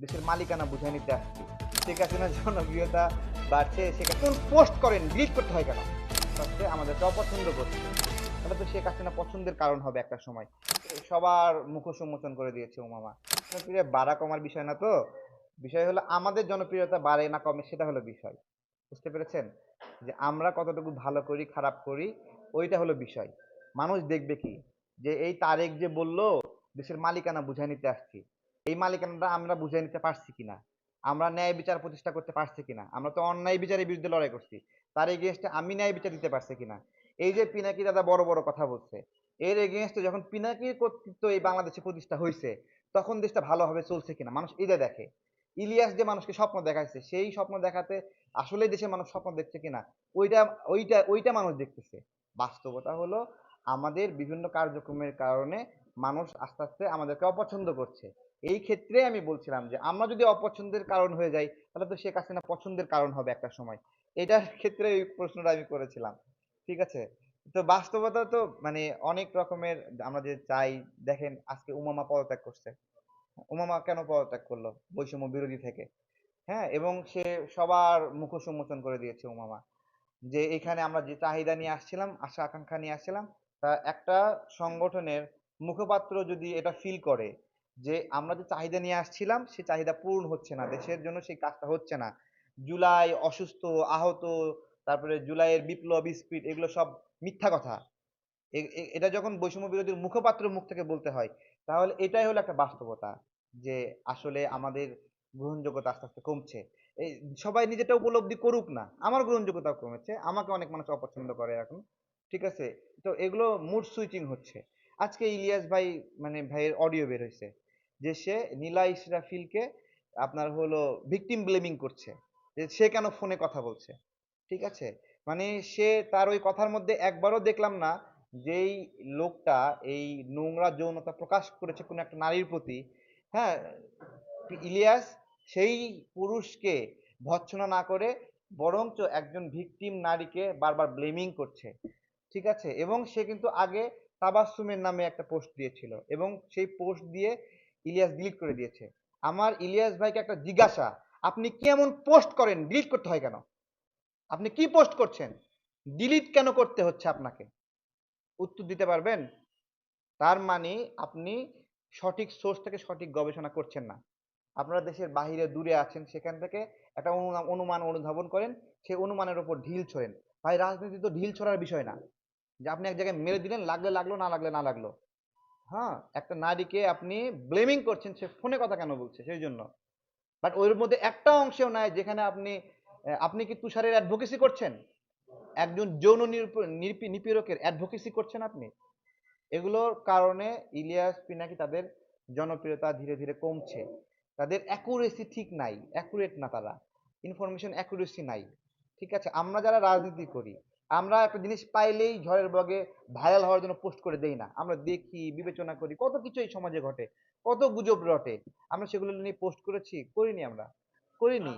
দেশের মালিকানা বুঝে নিতে আসছি। শেখ হাসিনার জনপ্রিয়তা বাড়ছে, শেখ কোন পোস্ট করেন ডিলিট করতে হয় কেন? হচ্ছে আমাদেরকে অপছন্দ করছে। তাহলে তো শেখ হাসিনা পছন্দের কারণ হবে একটা সময়। সবার মুখোশ উন্মোচন করে দিয়েছে উমামা। জনপ্রিয় বাড়া কমার বিষয় না তো? বিষয় হলো আমাদের জনপ্রিয়তা বাড়ে না কমে, সেটা হলো বিষয়। বুঝতে পেরেছেন? যে আমরা কতটুকু ভালো করি, খারাপ করি, ওইটা হলো বিষয়। মানুষ দেখবে কি? যে এই তারেক যে বলল, দেশের মালিকানা বুঝাই নিতে আসছি। এই মালিকানাটা আমরা বুঝে নিতে পারছি কিনা? আমরা ন্যায় বিচার প্রতিষ্ঠা করতে পারছি কিনা? আমরা তো অন্যায় বিচারের বিরুদ্ধে লড়াই করছি। তার এগেনস্টে আমি ন্যায় বিচার দিতে পারছি কিনা? এই যে পিনাকি দাদা বড় বড় কথা বলছে, এর এগেনস্টে যখন পিনাকির কর্তৃত্ব এই বাংলাদেশে প্রতিষ্ঠা হয়েছে তখন দেশটা ভালোভাবে চলছে কিনা? মানুষ এটা দেখে, ইলিয়াস যে মানুষকে স্বপ্ন দেখাইছে, সেই স্বপ্ন দেখাতে আসলে দেশের মানুষ স্বপ্ন দেখছে কিনা? ওইটা ওইটা ওইটা মানুষ দেখতেছে। বাস্তবতা হলো আমাদের বিভিন্ন কার্যক্রমের কারণে মানুষ আস্তে আস্তে আমাদেরকে অপছন্দ করছে। এই ক্ষেত্রে আমি বলছিলাম যে, আমরা যদি অপছন্দের কারণ হয়ে যাই, তাহলে তো শেখ হাসিনা পছন্দের কারণ হবে একটা সময়। এটার ক্ষেত্রে এই প্রশ্নটা আমি করেছিলাম, ঠিক আছে? তো বাস্তবতা তো মানে অনেক রকমের, আমরা যে চাই, দেখেন আজকে উমামা পদত্যাগ করছে। উমামা কেন পদত্যাগ করল? বৈষম্য বিরোধী থেকে। হ্যাঁ? এবং সে সবার মুখোশ উন্মোচন করে দিয়েছে উমামা। যে এখানে আমরা যে চাহিদা নিয়ে আসছিলাম, আশা আকাঙ্ক্ষা নিয়ে আসছিলাম, তা একটা সংগঠনের মুখপাত্র যদি এটা ফিল করে যে আমরা যে চাহিদা নিয়ে আসছিলাম, সে চাহিদা পূরণ হচ্ছে না। দেশের জন্য সেই কাজটা হচ্ছে না। জুলাই অসুস্থ, আহত, তারপরে জুলাইয়ের বিপ্লব, স্পিড, এগুলো সব মিথ্যা কথা। এটা যখন বৈষম্য বিরোধীর মুখপাত্র মুখ থেকে বলতে হয়, তাহলে এটাই হলো একটা বাস্তবতা যে আসলে আমাদের গ্রহণযোগ্যতা আস্তে আস্তে কমছে। এই সবাই নিজেটা উপলব্ধি করুক না। আমার গ্রহণযোগ্যতা কমেছে। আমাকে অনেক মানুষ অপছন্দ করে এখন। ঠিক আছে? তো এগুলো মুড সুইচিং হচ্ছে। আজকে ইলিয়াস ভাই মানে ভাইয়ের অডিও বের হয়েছে। যে সে নীলা ইসরাফিলকে আপনার হলো ভিকটিম ব্লেমিং করছে। যে সে কেন ফোনে কথা বলছে? ঠিক আছে? মানে সে তার ওই কথার মধ্যে একবারও দেখলাম না যেই লোকটা এই নোংরা যৌনতা প্রকাশ করেছে কোনো একটা নারীর প্রতি হ্যাঁ? ইলিয়াস সেই পুরুষকে ভৎসনা না করে বরঞ্চ একজন ভিকটিম নারীকে বারবার ব্লেমিং করছে। ঠিক আছে? এবং সে কিন্তু আগে তাবাসসুমের নামে একটা পোস্ট দিয়েছিল এবং সেই পোস্ট দিয়ে ইলিয়াস ডিলিট করে দিয়েছে। আমার ইলিয়াস ভাইকে একটা জিজ্ঞাসা, আপনি কি এমন পোস্ট করেন ডিলিট করতে হয় কেন? আপনি কি পোস্ট করছেন? ডিলিট কেন করতে হচ্ছে আপনাকে? উত্তর দিতে পারবেন? তার মানে আপনি সঠিক সোর্স থেকে সঠিক গবেষণা করছেন না। আপনারা দেশের বাহিরে দূরে আছেন, সেখান থেকে একটা অনুমান অনুমান অনুধাবন করেন, সেই অনুমানের উপর ঢিল ছোড়েন। ভাই, রাজনীতি তো ঢিল ছোড়ার বিষয় না। যে আপনি এক জায়গায় মেরে দিলেন, লাগলে লাগল, না লাগলে না লাগল। হ্যাঁ একটা নারীকে আপনি ব্লেমিং করছেন, সে ফোনে কথা কেন বলছে? সেই জন্য। বাট ওর মধ্যে একটা অংশেও নাই যেখানে আপনি আপনি কি তুষারের অ্যাডভোকেসি করছেন? একজন যৌন নিপীড়কের অ্যাডভোকেসি করছেন আপনি? এগুলোর কারণে ইলিয়াস পিনাকি তাদের জনপ্রিয়তা ধীরে ধীরে কমছে। তাদের অ্যাকুরেসি ঠিক নাই অ্যাকুরেট না তারা। ইনফরমেশন অ্যাকুরেসি নাই। ঠিক আছে, আমরা যারা রাজনীতি করি আমরা একটা জিনিস পাইলেই ঝড়ের বগে ভাইরাল হওয়ার জন্য পোস্ট করে দেই না। আমরা দেখি, বিবেচনা করি, কত কিছু এই সমাজে ঘটে, কত গুজব রটে। আমরা সেগুলো নিয়ে পোস্ট করেছি, করিনি আমরা, করিনি।